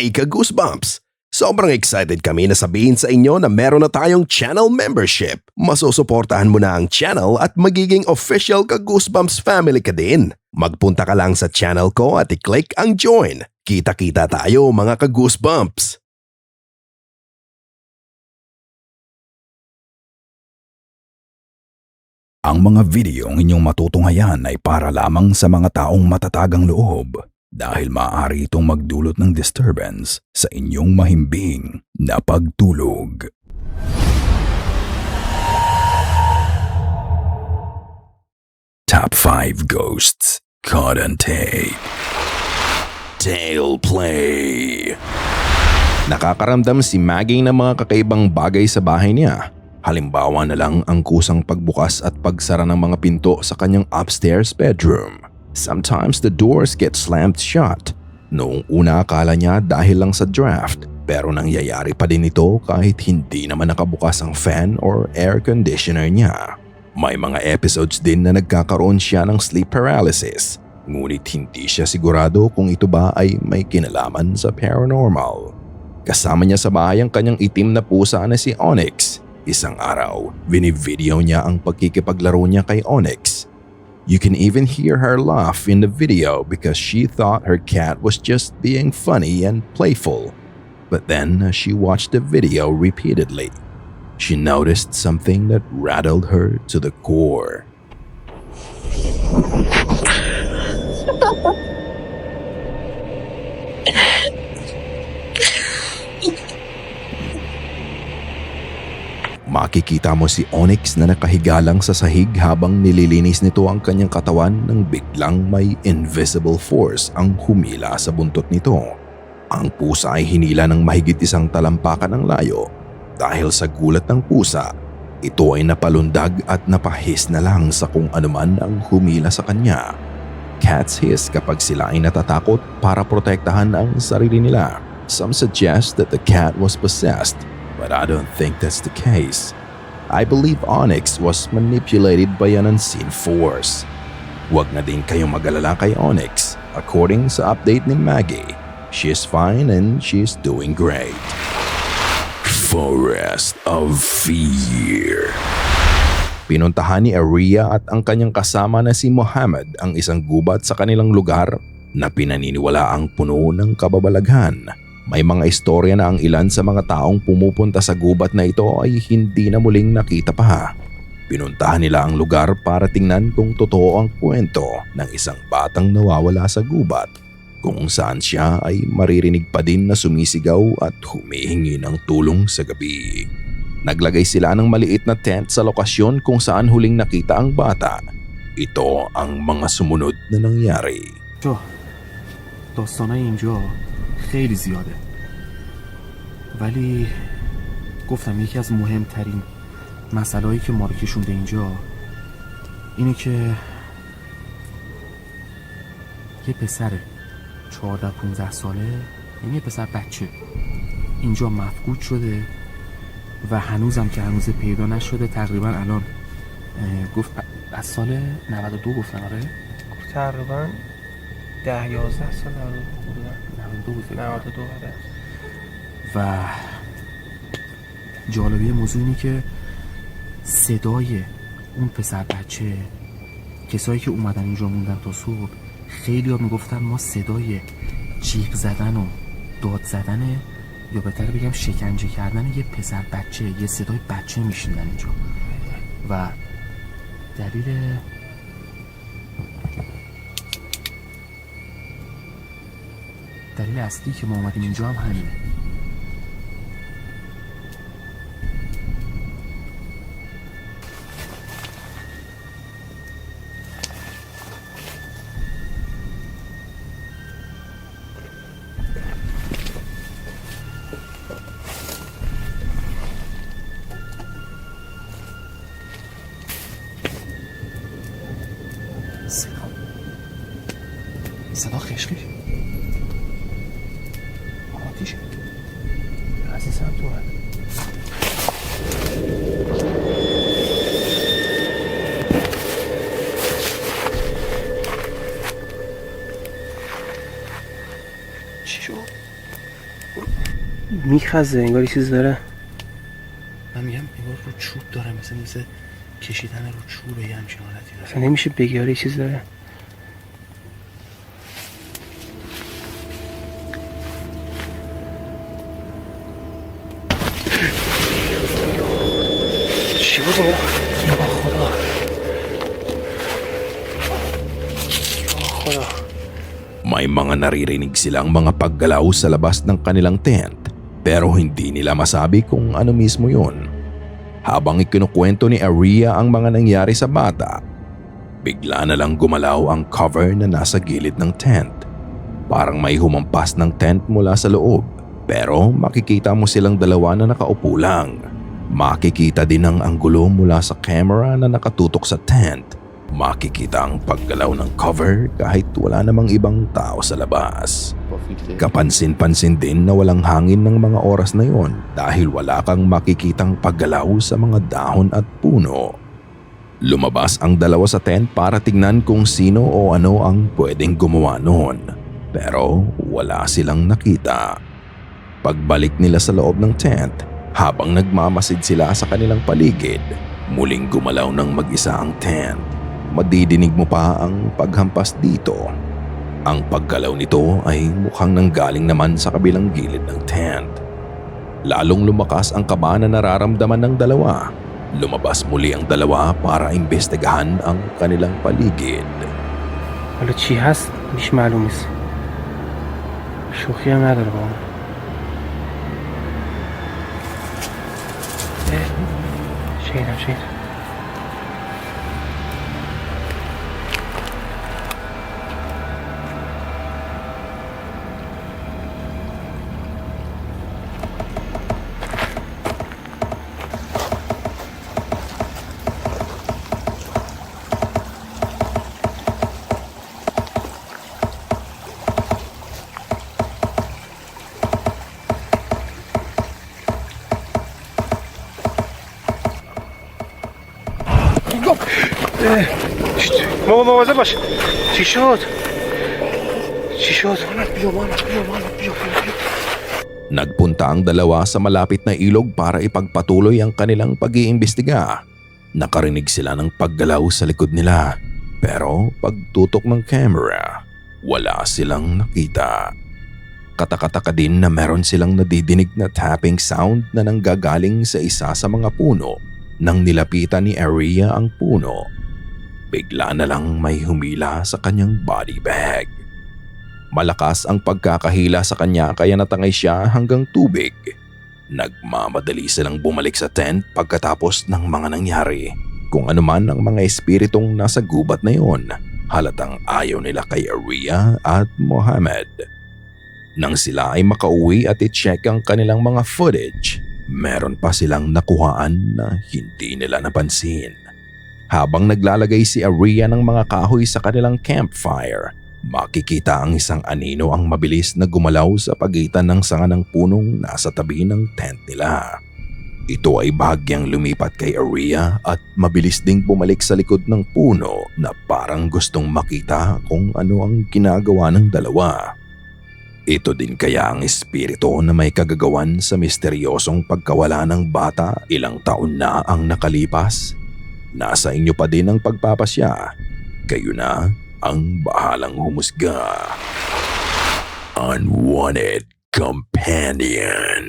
Hey ka-goosebumps! Sobrang excited kami na sabihin sa inyo na meron na tayong channel membership. Masusuportahan mo na ang channel at magiging official ka-goosebumps family ka din. Magpunta ka lang sa channel ko at i-click ang join. Kita-kita tayo mga ka-goosebumps! Ang mga videong inyong matutunghayan ay para lamang sa mga taong matatagang loob dahil maaari itong magdulot ng disturbance sa inyong mahimbing na pagtulog. Top 5 Ghosts Caught on Tape Tale Play Nakakaramdam si Maggie ng mga kakaibang bagay sa bahay niya. Halimbawa na lang ang kusang pagbukas at pagsara ng mga pinto sa kanyang upstairs bedroom. Sometimes the doors get slammed shut. Noong una akala niya dahil lang sa draft pero nangyayari pa din ito kahit hindi naman nakabukas ang fan or air conditioner niya. May mga episodes din na nagkakaroon siya ng sleep paralysis ngunit hindi siya sigurado kung ito ba ay may kinalaman sa paranormal. Kasama niya sa bahay ang kanyang itim na pusa na si Onyx. Isang araw, binivideo niya ang pagkikipaglaro niya kay Onyx. You can even hear her laugh in the video because she thought her cat was just being funny and playful. But then as she watched the video repeatedly, she noticed something that rattled her to the core. Makikita mo si Onyx na nakahiga lang sa sahig habang nililinis nito ang kanyang katawan nang biglang may invisible force ang humila sa buntot nito. Ang pusa ay hinila ng mahigit isang talampakan ng layo. Dahil sa gulat ng pusa, ito ay napalundag at napahis na lang sa kung anuman ang humila sa kanya. Cats hiss kapag sila ay natatakot para protektahan ang sarili nila. Some suggest that the cat was possessed but I don't think that's the case. I believe Onyx was manipulated by an unseen force. Huwag na din kayong mag-alala kay Onyx. According sa update ni Maggie, she is fine and she is doing great. Forest of Fear Pinuntahan ni Aria at ang kanyang kasama na si Muhammad ang isang gubat sa kanilang lugar na pinaniniwala ang puno ng kababalaghan. May mga istorya na ang ilan sa mga taong pumupunta sa gubat na ito ay hindi na muling nakita pa. Pinuntahan nila ang lugar para tingnan kung totoo ang kwento ng isang batang nawawala sa gubat kung saan siya ay maririnig pa din na sumisigaw at humihingi ng tulong sa gabi. Naglagay sila ng maliit na tent sa lokasyon kung saan huling nakita ang bata. Ito ang mga sumunod na nangyari. 저, 너 써나 인조. خیلی زیاده. ولی گفتم یکی از مهمترین مسئله که ما رو کشونده اینجا اینه که یه پسر 14 15 ساله یعنی یه پسر بچه اینجا مفقود شده و هنوزم که هنوز پیدا نشده تقریبا الان گفت از سال 92 گفتن آره؟ تقریبا ده یازده سال در بودن 92 بود فکر کنم. 92 آره. و جالبی موضوع اینه که صدای اون پسر بچه کسایی که اومدن اینجا موندن تا صبح خیلی ها می‌گفتن ما صدای جیغ زدن و داد زدن یا بهتر بگم شکنجه کردن یه پسر بچه یه صدای بچه میشنیدن اینجا. و دلیل دلیل اصلی که ما اومدیم اینجا هم همینه. میخزه انگار یه چیز داره من میگم انگار رو چوب داره مثل مثل کشیدن رو چوبه یه همچین حالتی داره اصلا نمیشه بگی آره یه چیز داره چی بود اینا؟ یا خدا یا خدا May mga naririnig silang mga paggalaw sa labas ng kanilang tent pero hindi nila masabi kung ano mismo yun. Habang ikinukwento ni Aria ang mga nangyari sa bata, bigla na lang gumalaw ang cover na nasa gilid ng tent. Parang may humampas ng tent mula sa loob pero makikita mo silang dalawa na nakaupo lang. Makikita din ang anggulo mula sa camera na nakatutok sa tent Makikita ang paggalaw ng cover kahit wala namang ibang tao sa labas. Kapansin-pansin din na walang hangin ng mga oras na yon dahil wala kang makikitang paggalaw sa mga dahon at puno. Lumabas ang dalawa sa tent para tignan kung sino o ano ang pwedeng gumawa noon. Pero wala silang nakita. Pagbalik nila sa loob ng tent, habang nagmamasid sila sa kanilang paligid, muling gumalaw ng mag-isa ang tent madidinig mo pa ang paghampas dito. Ang paggalaw nito ay mukhang nanggaling naman sa kabilang gilid ng tent. Lalong lumakas ang kaba na nararamdaman ng dalawa. Lumabas muli ang dalawa para imbestigahan ang kanilang paligid. Alat şihaz bişmalumiz. Şukiya nadar ba? Şeyden şeyden. Mowa, mowa, zobacz. Ciszot. Ciszot. Anak, piyo, anak. Nagpunta ang dalawa sa malapit na ilog para ipagpatuloy ang kanilang pag-iimbestiga. Nakarinig sila ng paggalaw sa likod nila pero pagtutok ng camera wala silang nakita. Katakataka din na meron silang nadidinig na tapping sound na nanggagaling sa isa sa mga puno nang nilapitan ni Aria ang puno Bigla na lang may humila sa kanyang body bag. Malakas ang pagkakahila sa kanya kaya natangay siya hanggang tubig. Nagmamadali silang bumalik sa tent pagkatapos ng mga nangyari. Kung ano man ang mga espiritong nasa gubat na yon, halatang ayaw nila kay Aria at Mohammed. Nang sila ay makauwi at i-check ang kanilang mga footage, meron pa silang nakuhaan na hindi nila napansin. Habang naglalagay si Aria ng mga kahoy sa kanilang campfire, makikita ang isang anino ang mabilis na gumalaw sa pagitan ng sanga ng punong nasa tabi ng tent nila. Ito ay bahagyang lumipat kay Aria at mabilis ding bumalik sa likod ng puno na parang gustong makita kung ano ang ginagawa ng dalawa. Ito din kaya ang espiritu na may kagagawan sa misteryosong pagkawala ng bata ilang taon na ang nakalipas? Nasa inyo pa din ang pagpapasya. Kayo na ang bahalang humusga. Unwanted Companion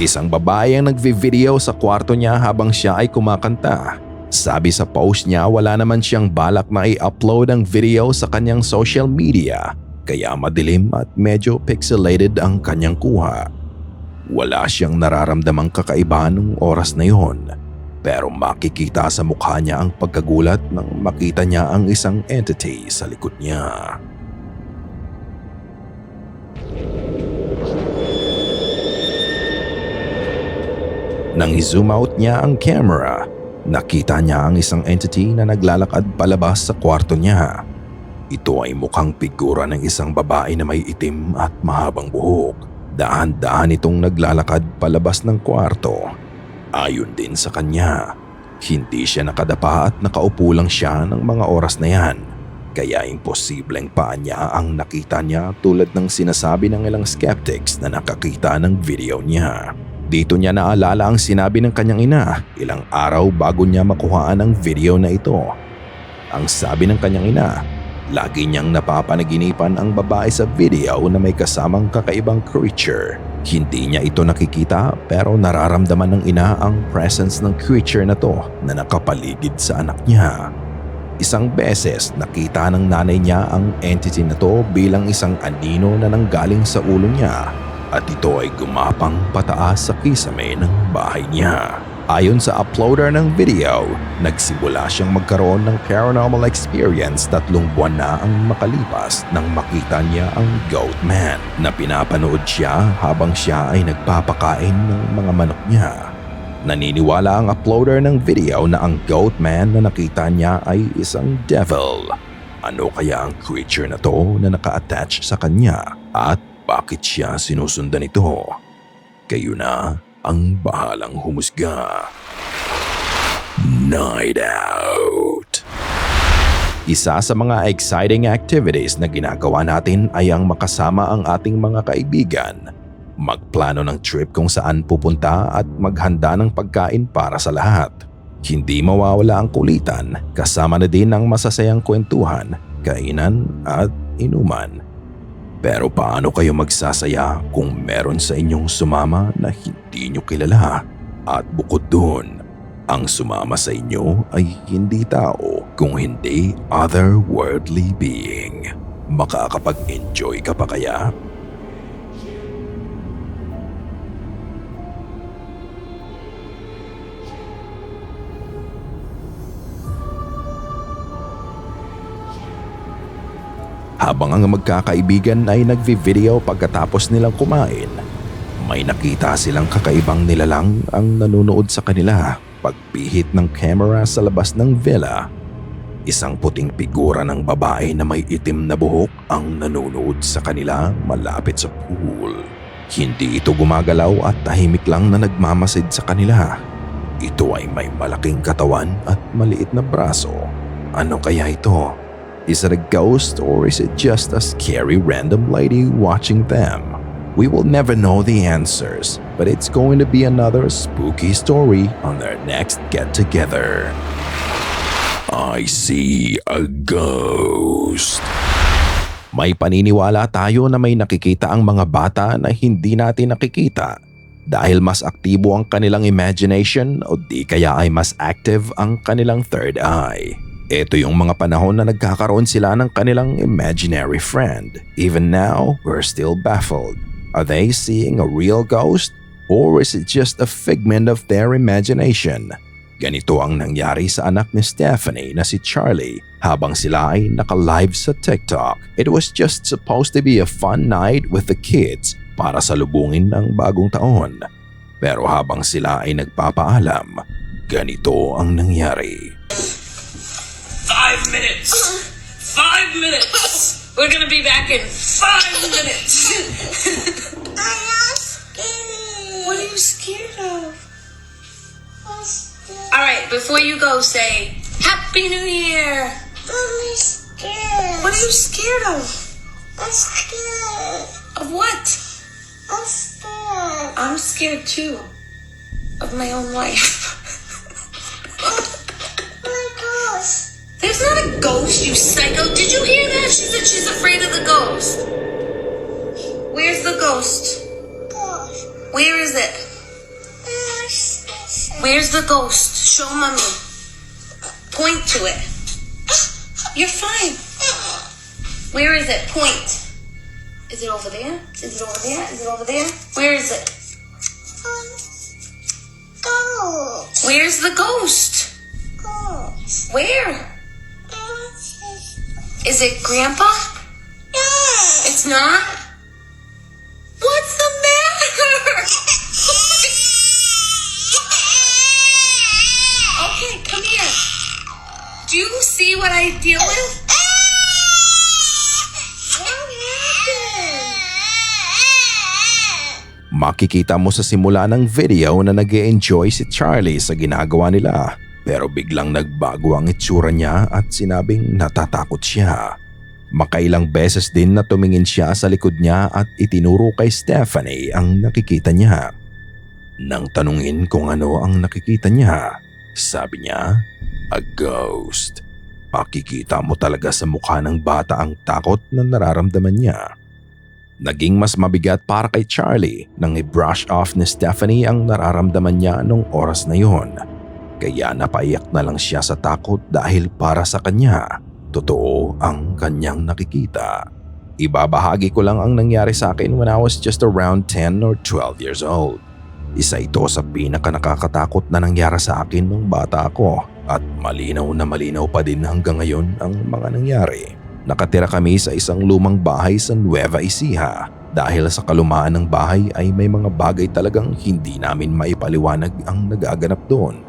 Isang babae ang nagvi-video sa kwarto niya habang siya ay kumakanta. Sabi sa post niya wala naman siyang balak na i-upload ang video sa kanyang social media kaya madilim at medyo pixelated ang kanyang kuha. Wala siyang nararamdamang kakaiba nung oras na yon pero makikita sa mukha niya ang pagkagulat nang makita niya ang isang entity sa likod niya. Nang i-zoom out niya ang camera, nakita niya ang isang entity na naglalakad palabas sa kwarto niya. Ito ay mukhang figura ng isang babae na may itim at mahabang buhok. Dahan-dahan itong naglalakad palabas ng kwarto. Ayon din sa kanya, hindi siya nakadapa at nakaupo lang siya ng mga oras na yan. Kaya imposibleng pa niya ang nakita niya tulad ng sinasabi ng ilang skeptics na nakakita ng video niya. Dito niya naalala ang sinabi ng kanyang ina ilang araw bago niya makuhaan ang video na ito. Ang sabi ng kanyang ina, lagi niyang napapanaginipan ang babae sa video na may kasamang kakaibang creature. Hindi niya ito nakikita pero nararamdaman ng ina ang presence ng creature na to na nakapaligid sa anak niya. Isang beses nakita ng nanay niya ang entity na to bilang isang anino na nanggaling sa ulo niya at ito ay gumapang pataas sa kisame ng bahay niya. Ayon sa uploader ng video, nagsimula siyang magkaroon ng paranormal experience tatlong buwan na ang makalipas nang makita niya ang Goat Man na pinapanood siya habang siya ay nagpapakain ng mga manok niya. Naniniwala ang uploader ng video na ang Goat Man na nakita niya ay isang devil. Ano kaya ang creature na to na naka-attach sa kanya at bakit siya sinusundan ito? Kayo na ang bahalang humusga. Night Out Isa sa mga exciting activities na ginagawa natin ay ang makasama ang ating mga kaibigan. Magplano ng trip kung saan pupunta at maghanda ng pagkain para sa lahat. Hindi mawawala ang kulitan, kasama na din ang masasayang kwentuhan, kainan at inuman. Pero paano kayo magsasaya kung meron sa inyong sumama na hindi nyo kilala? At bukod doon, ang sumama sa inyo ay hindi tao kung hindi otherworldly being. Makakapag-enjoy ka pa kaya? Habang ang magkakaibigan ay nagvi-video pagkatapos nilang kumain, may nakita silang kakaibang nilalang ang nanonood sa kanila pagpihit ng camera sa labas ng villa. Isang puting figura ng babae na may itim na buhok ang nanonood sa kanila malapit sa pool. Hindi ito gumagalaw at tahimik lang na nagmamasid sa kanila. Ito ay may malaking katawan at maliit na braso. Ano kaya ito? Is it a ghost or is it just a scary random lady watching them? We will never know the answers, but it's going to be another spooky story on their next get together. I see a ghost. May paniniwala tayo na may nakikita ang mga bata na hindi natin nakikita dahil mas aktibo ang kanilang imagination o di kaya ay mas active ang kanilang third eye. Ito yung mga panahon na nagkakaroon sila ng kanilang imaginary friend. Even now, we're still baffled. Are they seeing a real ghost? Or is it just a figment of their imagination? Ganito ang nangyari sa anak ni Stephanie na si Charlie habang sila ay naka-live sa TikTok. It was just supposed to be a fun night with the kids para salubungin ang bagong taon. Pero habang sila ay nagpapaalam, ganito ang nangyari. Five minutes. Five minutes. We're gonna be back in five minutes. I'm not scared. what are you scared of? I'm scared. All right, before you go, say Happy New Year. I'm scared. What are you scared of? I'm scared. Of what? I'm scared. I'm scared too. Of my own life. Oh my gosh. There's not a ghost, you psycho. Did you hear that? She said she's afraid of the ghost. Where's the ghost? Gosh. Where is it? Gosh. Where's the ghost? Show mommy. Point to it. You're fine. Where is it? Point. Is it over there? Is it over there? Is it over there? Where is it? Um, Gosh. Where's the ghost? Gosh. Where? Is it Grandpa? Yeah. It's not? What's the matter? okay, come here. Do you see what I deal with? Makikita mo sa simula ng video na nag enjoy si Charlie sa ginagawa nila. Pero biglang nagbago ang itsura niya at sinabing natatakot siya. Makailang beses din na tumingin siya sa likod niya at itinuro kay Stephanie ang nakikita niya. Nang tanungin kung ano ang nakikita niya, sabi niya, a ghost. Makikita mo talaga sa mukha ng bata ang takot na nararamdaman niya. Naging mas mabigat para kay Charlie nang i-brush off ni Stephanie ang nararamdaman niya nung oras na yon. Kaya napaiyak na lang siya sa takot dahil para sa kanya, totoo ang kanyang nakikita. Ibabahagi ko lang ang nangyari sa akin when I was just around 10 or 12 years old. Isa ito sa pinaka nakakatakot na nangyari sa akin nung bata ako at malinaw na malinaw pa din hanggang ngayon ang mga nangyari. Nakatira kami sa isang lumang bahay sa Nueva Ecija. Dahil sa kalumaan ng bahay ay may mga bagay talagang hindi namin maipaliwanag ang nagaganap doon.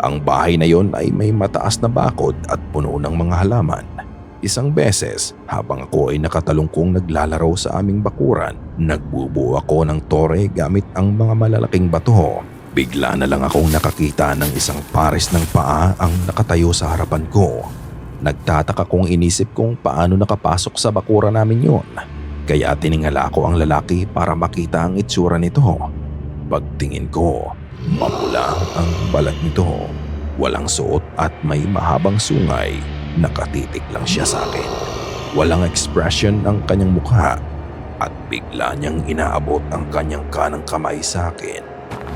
Ang bahay na yon ay may mataas na bakod at puno ng mga halaman. Isang beses, habang ako ay nakatalungkong naglalaro sa aming bakuran, nagbubuo ako ng tore gamit ang mga malalaking bato. Bigla na lang akong nakakita ng isang pares ng paa ang nakatayo sa harapan ko. Nagtataka kong inisip kung paano nakapasok sa bakuran namin yon. Kaya tiningala ko ang lalaki para makita ang itsura nito. Pagtingin ko, mapula ang balat nito. Walang suot at may mahabang sungay. Nakatitik lang siya sa akin. Walang expression ang kanyang mukha at bigla niyang inaabot ang kanyang kanang kamay sa akin.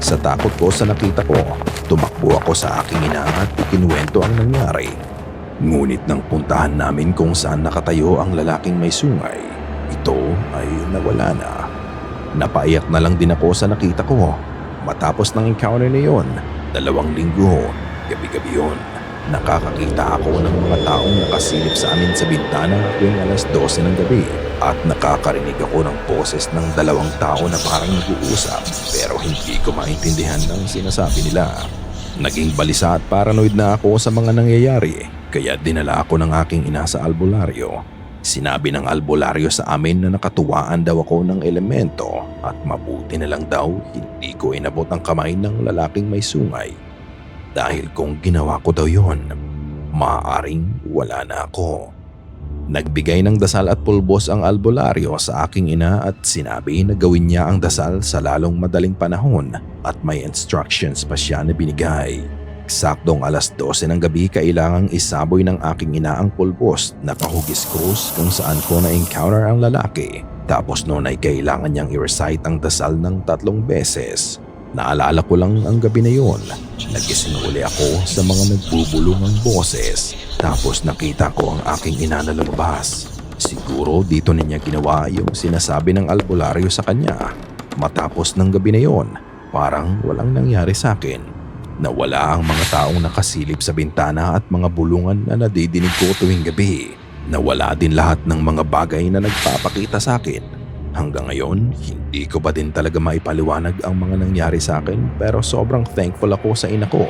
Sa takot ko sa nakita ko, tumakbo ako sa aking ina at ikinuwento ang nangyari. Ngunit nang puntahan namin kung saan nakatayo ang lalaking may sungay, ito ay nawala na. Napaiyak na lang din ako sa nakita ko. Matapos ng encounter na yon, dalawang linggo, gabi-gabi yon, nakakakita ako ng mga taong nakasilip sa amin sa bintana tuwing alas 12 ng gabi at nakakarinig ako ng boses ng dalawang tao na parang nag-uusap pero hindi ko maintindihan ang sinasabi nila. Naging balisa at paranoid na ako sa mga nangyayari kaya dinala ako ng aking ina sa albularyo. Sinabi ng albularyo sa amin na nakatuwaan daw ako ng elemento at mabuti na lang daw hindi ko inabot ang kamay ng lalaking may sungay. Dahil kung ginawa ko daw yon, maaaring wala na ako. Nagbigay ng dasal at pulbos ang albularyo sa aking ina at sinabi na gawin niya ang dasal sa lalong madaling panahon at may instructions pa siya na binigay. Eksaktong alas 12 ng gabi kailangang isaboy ng aking ina ang pulbos na kahugis krus kung saan ko na-encounter ang lalaki. Tapos noon ay kailangan niyang i-recite ang dasal ng tatlong beses. Naalala ko lang ang gabi na yon. Nagising uli ako sa mga nagbubulungang boses. Tapos nakita ko ang aking ina na lumabas. Siguro dito niya ginawa yung sinasabi ng albularyo sa kanya. Matapos ng gabi na yon, parang walang nangyari sa akin. Nawala ang mga taong nakasilip sa bintana at mga bulungan na nadidinig ko tuwing gabi. Nawala din lahat ng mga bagay na nagpapakita sa akin. Hanggang ngayon, hindi ko pa din talaga maipaliwanag ang mga nangyari sa akin pero sobrang thankful ako sa ina ko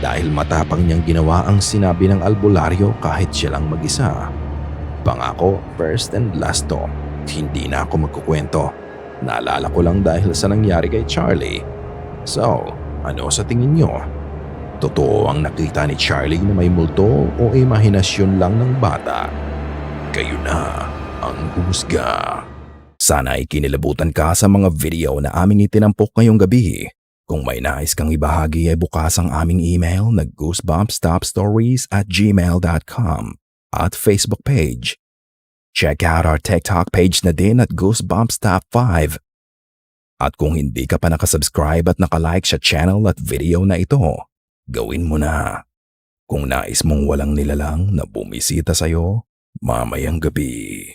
dahil matapang niyang ginawa ang sinabi ng albularyo kahit siya lang mag-isa. Pangako, first and last to, hindi na ako magkukwento. Naalala ko lang dahil sa nangyari kay Charlie. So, ano sa tingin niyo? Totoo ang nakita ni Charlie na may multo o imahinasyon lang ng bata? Kayo na ang humusga. Sana ay kinilabutan ka sa mga video na aming itinampok ngayong gabi. Kung may nais kang ibahagi ay bukas ang aming email na goosebumpstopstories at gmail.com at Facebook page. Check out our TikTok page na din at goosebumpstop5. At kung hindi ka pa nakasubscribe at nakalike sa channel at video na ito, gawin mo na. Kung nais mong walang nilalang na bumisita sa'yo, mamayang gabi.